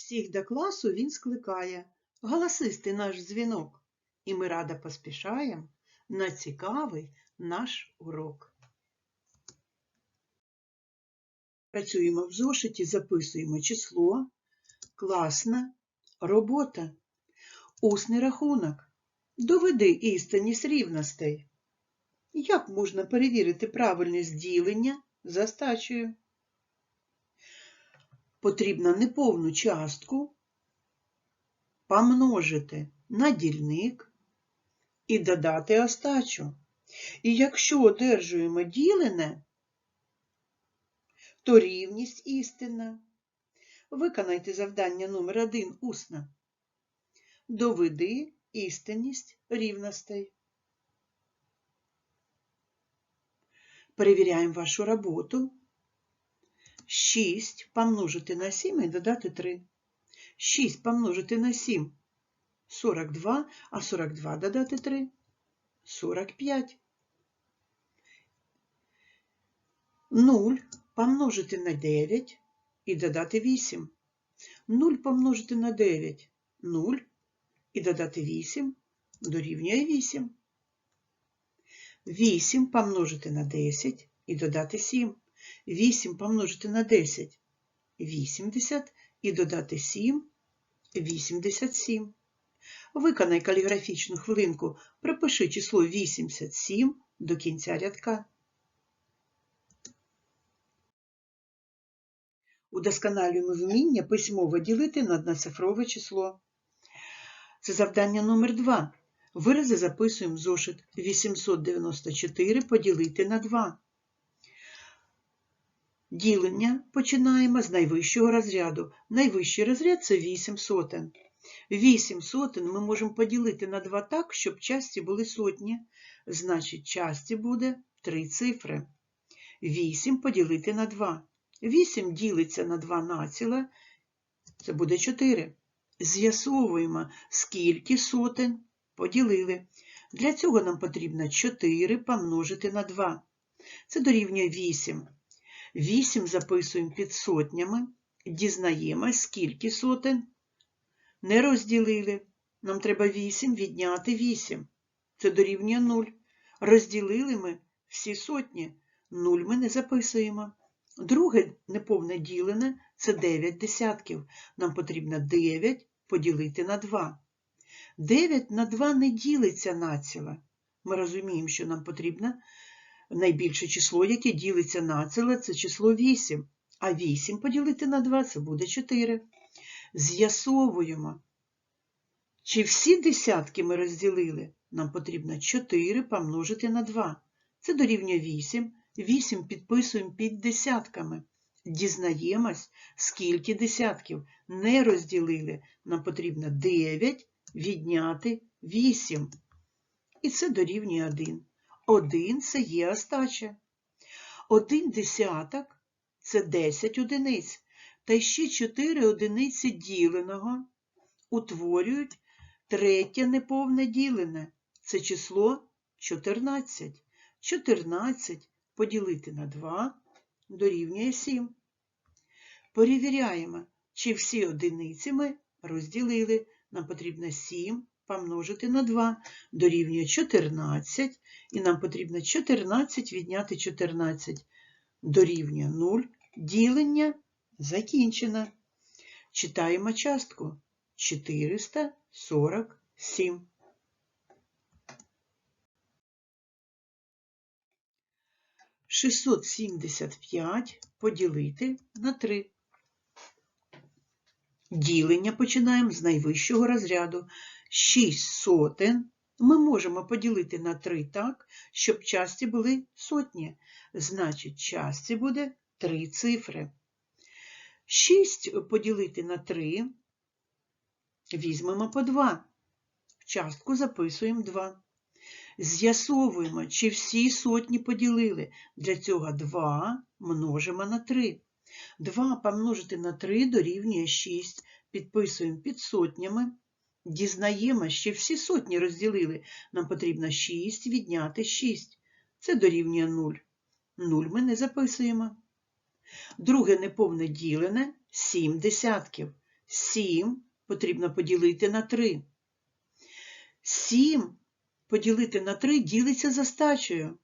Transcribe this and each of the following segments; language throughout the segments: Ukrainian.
Всіх до класу він скликає, голосистий наш дзвінок, і ми радо поспішаєм на цікавий наш урок. Працюємо в зошиті, записуємо число, класна, робота, усний рахунок. Доведи істинність рівностей. Як можна перевірити правильність ділення за стачею? Потрібно неповну частку помножити на дільник і додати остачу. І якщо одержуємо ділене, то рівність істинна. Виконайте завдання номер 1 усно. Доведи істинність рівностей. Перевіряємо вашу роботу. 6 помножити на 7 і додати 3. 6 помножити на 7 – 42, а 42 додати 3 – 45. 0 помножити на 9 і додати 8. 0 помножити на 9 – 0 і додати 8 дорівнює 8. 8 помножити на 10 і додати 7. 8 помножити на 10 – 80 і додати 7 – 87. Виконай каліграфічну хвилинку, пропиши число 87 до кінця рядка. Удосконалюємо вміння письмово ділити на одноцифрове число. Це завдання номер 2. Вирази записуємо зошит 894 поділити на 2. Ділення починаємо з найвищого розряду. Найвищий розряд це 8 сотен. 8 сотен ми можемо поділити на 2 так, щоб часті були сотні. Значить, часті буде 3 цифри. 8 поділити на 2. 8 ділиться на 2 націла, це буде 4. З'ясовуємо, скільки сотень поділили. Для цього нам потрібно 4 помножити на 2. Це дорівнює 8. 8 записуємо під сотнями, дізнаємось, скільки сотень не розділили. Нам треба 8 відняти 8. Це дорівнює 0. Розділили ми всі сотні. 0 ми не записуємо. Друге неповне ділене це 9 десятків. Нам потрібно 9 поділити на 2. 9 на 2 не ділиться націла. Ми розуміємо, що нам потрібно найбільше число, яке ділиться націле, це число 8. А 8 поділити на 2 це буде 4. З'ясовуємо, чи всі десятки ми розділили. Нам потрібно 4 помножити на 2. Це дорівнює 8. 8 підписуємо під десятками. Дізнаємось, скільки десятків не розділили. Нам потрібно 9 відняти 8. І це дорівнює 1. 1 це є остача. 1 десяток це 10 одиниць. Та ще 4 одиниці діленого утворюють третє неповне ділене. Це число 14. 14 поділити на 2 дорівнює 7. Перевіряємо, чи всі одиниці ми розділили. Нам потрібно 7 помножити на 2 дорівнює 14. І нам потрібно 14 відняти 14 дорівнює 0. Ділення закінчено. Читаємо частку 447. Шістсот сімдесят п'ять поділити на 3. Ділення починаємо з найвищого розряду. 6 сотен ми можемо поділити на 3 так, щоб часті були сотні. Значить, часті буде 3 цифри. 6 поділити на 3 візьмемо по 2. В частку записуємо 2. З'ясовуємо, чи всі сотні поділили. Для цього 2 множимо на 3. 2 помножити на 3 дорівнює 6. Підписуємо під сотнями. Дізнаємо, що всі сотні розділили. Нам потрібно 6 відняти 6. Це дорівнює 0. 0 ми не записуємо. Друге неповне ділене 7 десятків. 7 потрібно поділити на 3. 7 поділити на 3 ділиться за стачею.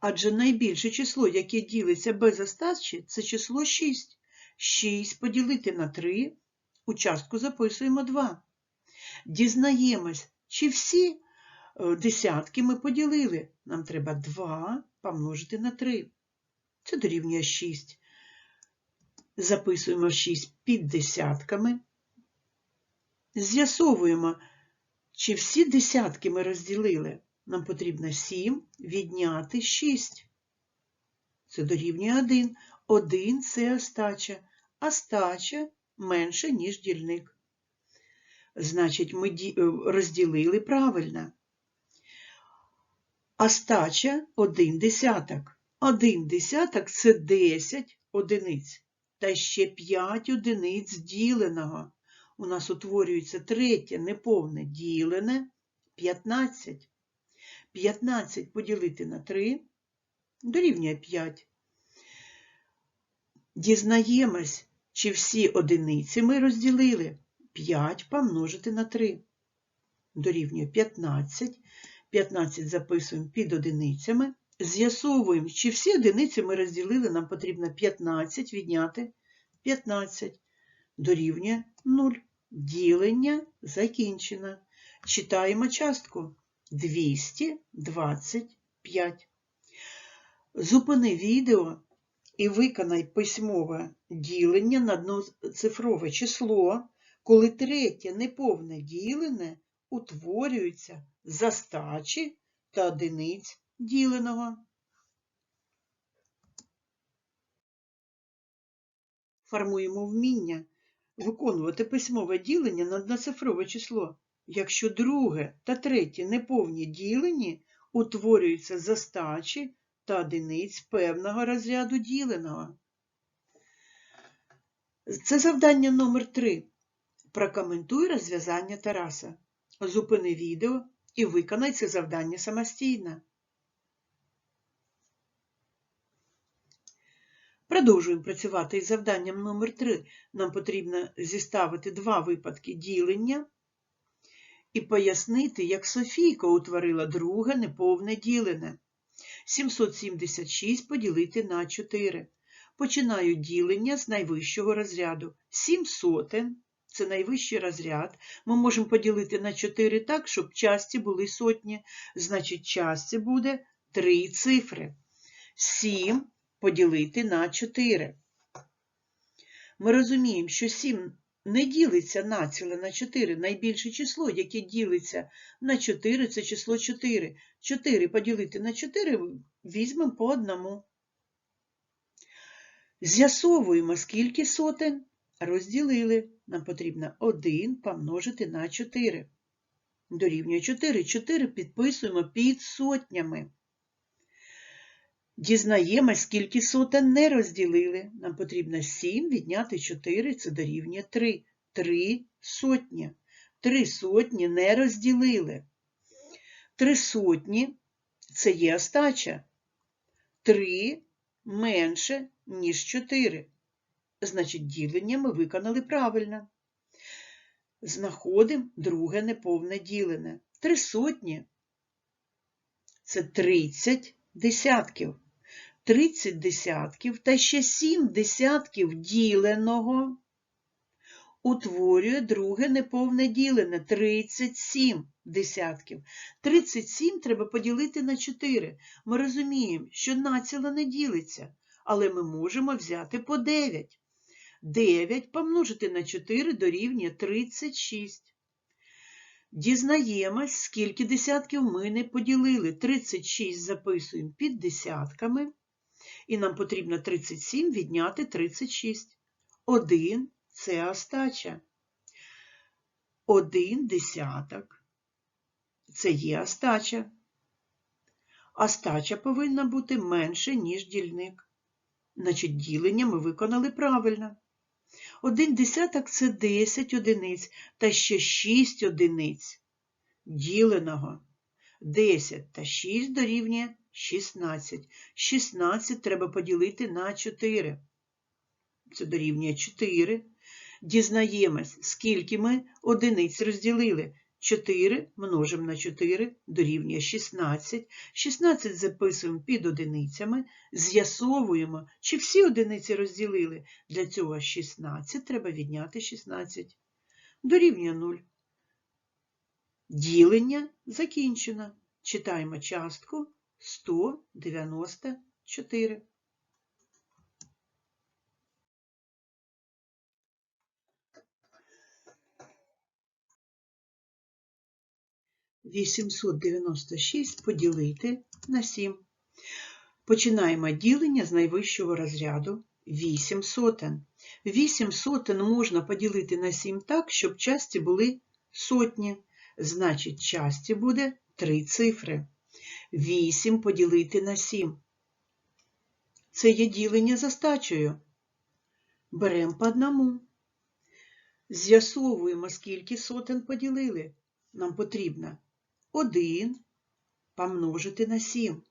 Адже найбільше число, яке ділиться без остачі, це число 6. 6 поділити на 3, у частку записуємо 2. Дізнаємось, чи всі е, десятки ми поділили. Нам треба 2 помножити на 3. Це дорівнює 6. Записуємо 6 під десятками. З'ясовуємо, чи всі десятки ми розділили. Нам потрібно 7 відняти 6. Це дорівнює 1. 1 – це остача, а стача менше, ніж дільник. Значить, ми е, розділили правильно. Остача – 1 десяток. 1 десяток – це 10 одиниць. Та ще 5 одиниць діленого. У нас утворюється третє неповне ділене 15. 15 поділити на 3 дорівнює 5. Дізнаємось, чи всі одиниці ми розділили. 5 помножити на 3 дорівнює 15. 15 записуємо під одиницями. З'ясовуємо, чи всі одиниці ми розділили, нам потрібно 15 відняти 15. Дорівнює 0. Ділення закінчено. Читаємо частку 225. Зупини відео і виконай письмове ділення на одноцифрове число, коли третє неповне ділене утворюється з остачі та одиниць діленого. Формуємо вміння виконувати письмове ділення на одноцифрове число, якщо друге та третє неповні ділені утворюються з остачі та одиниць певного розряду діленого. Це завдання номер 3. Прокоментуй розв'язання Тараса. Зупини відео і виконай це завдання самостійно. Продовжуємо працювати із завданням номер 3. Нам потрібно зіставити два випадки ділення і пояснити, як Софійка утворила друге неповне ділене. 776 поділити на 4. Починаю ділення з найвищого розряду. 7 сотен – це найвищий розряд. Ми можемо поділити на 4 так, щоб часті були сотні. Значить, часті буде 3 цифри. 7 поділити на 4. Ми розуміємо, що 7 не ділиться націле на 4. Найбільше число, яке ділиться на 4, це число 4. 4 поділити на 4 візьмемо по одному. З'ясовуємо, скільки сотень розділили. Нам потрібно 1 помножити на 4. Дорівнює 4. 4 підписуємо під сотнями. Дізнаємось, скільки сотень не розділили. Нам потрібно 7 відняти 4, це дорівнює 3. 3 сотні. 3 сотні не розділили. 3 сотні це є остача. 3 менше, ніж 4. Значить, ділення ми виконали правильно. Знаходимо друге неповне ділене. 3 сотні це 30 десятків. 30 десятків та ще 7 десятків діленого утворює друге неповне ділене 37 десятків. 37 треба поділити на 4. Ми розуміємо, що націло не ділиться, але ми можемо взяти по 9. 9 помножити на 4 дорівнює 36. Дізнаємось, скільки десятків ми не поділили. 36 записуємо під десятками. І нам потрібно 37 відняти 36. 1 – це остача. 1 десяток – це є остача. Остача повинна бути менше, ніж дільник. Значить, ділення ми виконали правильно. 1 десяток – це 10 одиниць, та ще 6 одиниць діленого. 10 та 6 дорівнює 16. 16 треба поділити на 4. Це дорівнює 4. Дізнаємось, скільки ми одиниць розділили. 4 множимо на 4 дорівнює 16. 16 записуємо під одиницями, з'ясовуємо, чи всі одиниці розділили. Для цього 16 треба відняти 16. Дорівнює 0. Ділення закінчено. Читаємо частку 194. Вісімсот дев'яносто шість поділити на 7. Починаємо ділення з найвищого розряду 8 сотен. 8 сотен можна поділити на 7 так, щоб часті були сотні. Значить, часті буде 3 цифри. 8 поділити на 7. Це є ділення за стачею. Беремо по одному. З'ясовуємо, скільки сотен поділили. Нам потрібно 1 помножити на 7.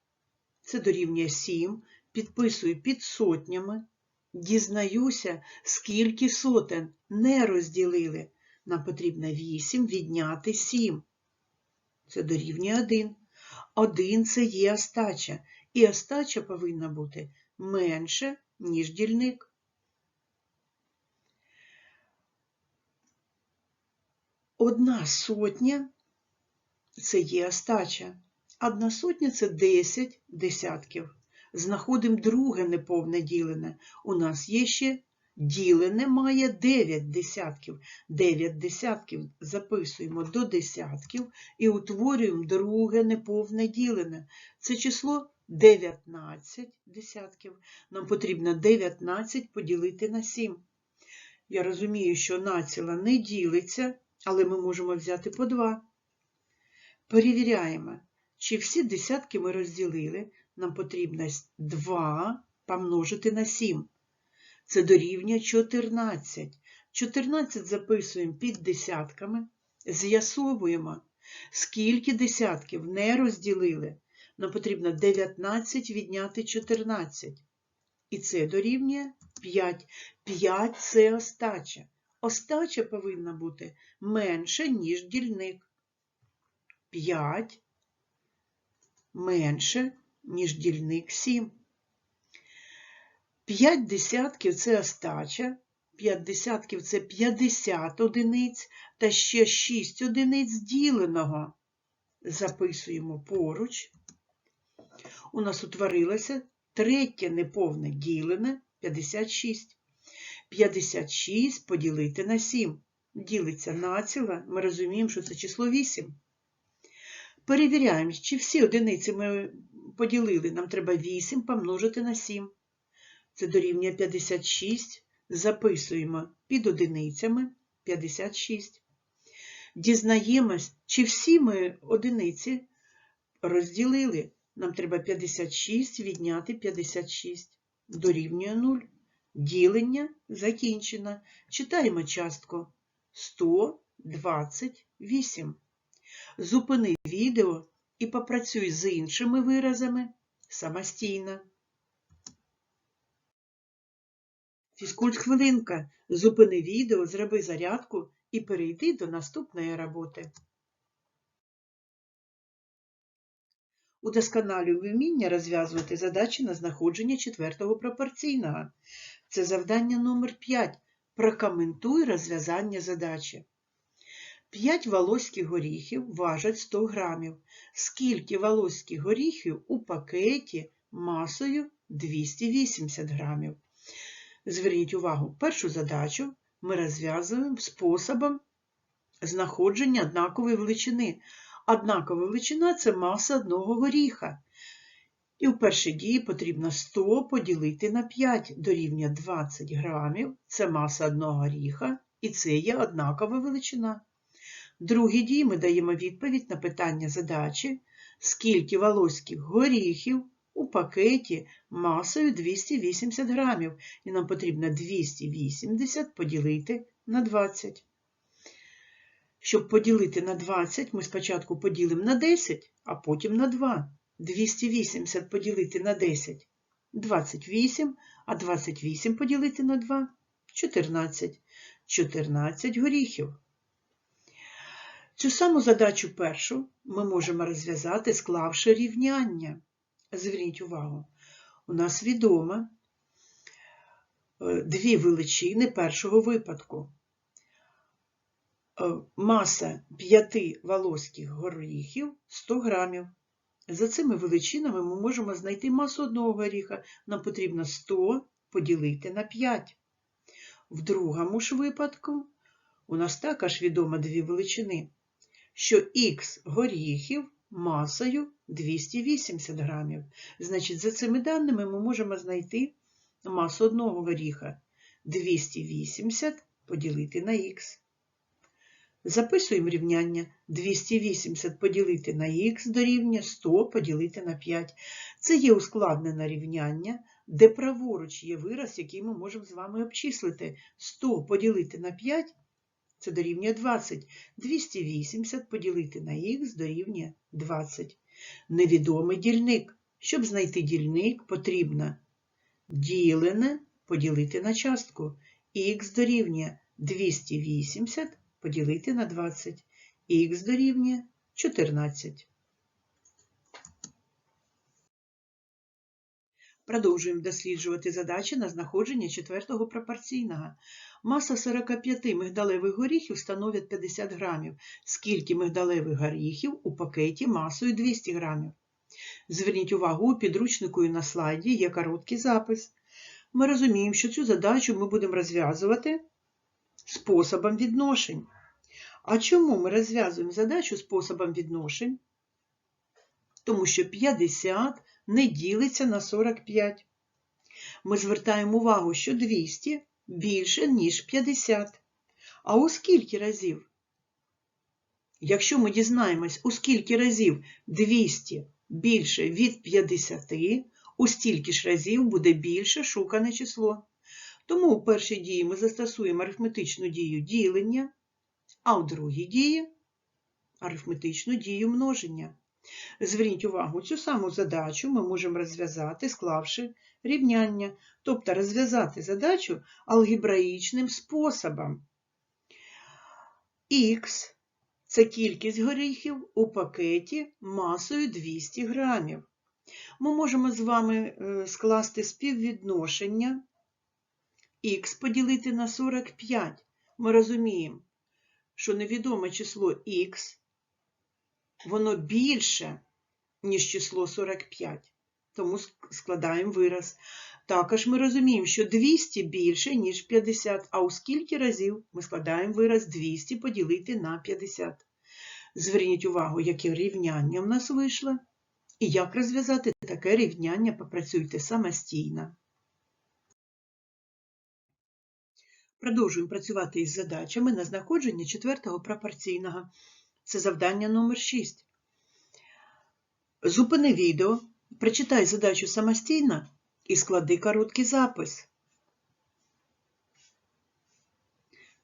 Це дорівнює 7. Підписую під сотнями. Дізнаюся, скільки сотен не розділили. Нам потрібно 8 відняти 7. Це дорівнює 1. 1 це є остача. І остача повинна бути менше, ніж дільник. Одна сотня це є остача. Одна сотня це 10 десятків. Знаходимо друге неповне ділене. У нас є ще ділене має 9 десятків. 9 десятків записуємо до десятків і утворюємо друге неповне ділене. Це число 19 десятків. Нам потрібно 19 поділити на 7. Я розумію, що націла не ділиться, але ми можемо взяти по 2. Перевіряємо, чи всі десятки ми розділили. Нам потрібно 2 помножити на 7. Це дорівнює 14. 14 записуємо під десятками, з'ясовуємо, скільки десятків не розділили. Нам потрібно 19 відняти 14. І це дорівнює 5. 5 це остача. Остача повинна бути менше, ніж дільник. 5 менше, ніж дільник 7. 5 десятків це остача, 5 десятків це 50 одиниць, та ще 6 одиниць діленого. Записуємо поруч. У нас утворилося третє неповне ділене 56. 56 поділити на 7. Ділиться націла, ми розуміємо, що це число 8. Перевіряємо, чи всі одиниці ми поділили. Нам треба 8 помножити на 7. Це дорівнює 56. Записуємо під одиницями 56. Дізнаємось, чи всі ми одиниці розділили. Нам треба 56 відняти 56. Дорівнює 0. Ділення закінчено. Читаємо частку 128. Зупини відео і попрацюй з іншими виразами самостійно. Фізкульт хвилинка. Зупини відео, зроби зарядку і перейди до наступної роботи. Удосконалюй вміння розв'язувати задачі на знаходження четвертого пропорційного. Це завдання номер 5. Прокоментуй розв'язання задачі. 5 волоських горіхів важать 100 грамів. Скільки волоських горіхів у пакеті масою 280 грамів? Зверніть увагу, першу задачу ми розв'язуємо способом знаходження однакової величини. Однакова величина це маса одного горіха. І в першій дії потрібно 100 поділити на 5 дорівнює 20 грамів. Це маса одного горіха, і це є однакова величина. В другій дії ми даємо відповідь на питання задачі, скільки волоських горіхів у пакеті масою 280 грамів, і нам потрібно 280 поділити на 20. Щоб поділити на 20, ми спочатку поділимо на 10, а потім на 2. 280 поділити на 10 28, а 28 поділити на 2 14. 14 горіхів. Цю саму задачу першу ми можемо розв'язати, склавши рівняння. Зверніть увагу, у нас відомо е, дві величини першого випадку. Е, Маса 5 волоських горіхів 100 грамів. За цими величинами ми можемо знайти масу одного горіха. Нам потрібно 100 поділити на 5. В другому ж випадку у нас також відомо дві величини, що х горіхів масою 280 грамів. Значить, за цими даними ми можемо знайти масу одного горіха 280 поділити на х. Записуємо рівняння 280 поділити на х дорівнює 100 поділити на 5. Це є ускладнене рівняння, де праворуч є вираз, який ми можемо з вами обчислити. 100 поділити на 5 це дорівнює 20. 280 поділити на х дорівнює 20. Невідомий дільник. Щоб знайти дільник, потрібно ділене поділити на частку. х дорівнює 280 поділити на 20. Х дорівнює 14. Продовжуємо досліджувати задачі на знаходження четвертого пропорційного. Маса 45 мигдалевих горіхів становить 50 грамів. Скільки мигдалевих горіхів у пакеті масою 200 грамів? Зверніть увагу, у підручнику і на слайді є короткий запис. Ми розуміємо, що цю задачу ми будемо розв'язувати способом відношень. А чому ми розв'язуємо задачу способом відношень? Тому що 50 не ділиться на 45. Ми звертаємо увагу, що 200 більше, ніж 50. А у скільки разів? Якщо ми дізнаємось, у скільки разів 200 більше від 50, у стільки ж разів буде більше шукане число. Тому у першій дії ми застосуємо арифметичну дію ділення, а у другій дії арифметичну дію множення. Зверніть увагу, цю саму задачу ми можемо розв'язати, склавши рівняння, тобто розв'язати задачу алгебраїчним способом. Х це кількість горіхів у пакеті масою 200 грамів. Ми можемо з вами е, скласти співвідношення х поділити на 45. Ми розуміємо, що невідоме число х воно більше, ніж число 45, тому складаємо вираз. Також ми розуміємо, що 200 більше, ніж 50, а у скільки разів ми складаємо вираз 200 поділити на 50. Зверніть увагу, яке рівняння в нас вийшло, і як розв'язати таке рівняння, попрацюйте самостійно. Продовжуємо працювати із задачами на знаходження четвертого пропорційного. Це завдання номер 6. Зупини відео, прочитай задачу самостійно і склади короткий запис.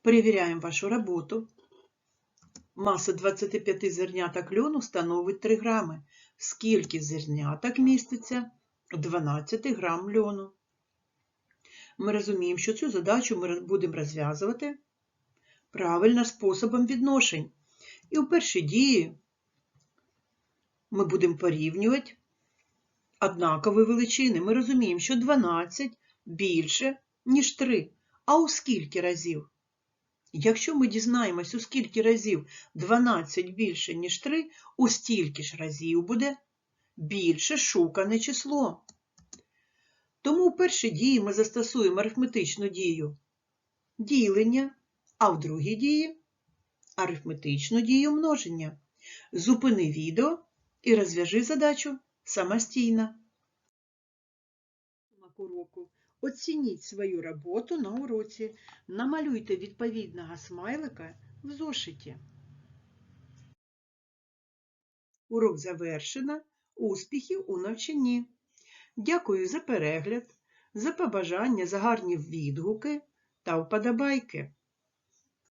Перевіряємо вашу роботу. Маса 25 зерняток льону становить 3 грами. Скільки зерняток міститься? 12 грам льону. Ми розуміємо, що цю задачу ми будемо розв'язувати правильно способом відношень. І у першій дії ми будемо порівнювати однакові величини. Ми розуміємо, що 12 більше, ніж 3. А у скільки разів? Якщо ми дізнаємось, у скільки разів 12 більше, ніж 3, у стільки ж разів буде більше шукане число. Тому у першій дії ми застосуємо арифметичну дію ділення, а в другій дії арифметичну дію множення. Зупини відео і розв'яжи задачу самостійно. Уроку. Оцініть свою роботу на уроці. Намалюйте відповідного смайлика в зошиті. Урок завершено. Успіхів у навчанні. Дякую за перегляд, за побажання, за гарні відгуки та вподобайки.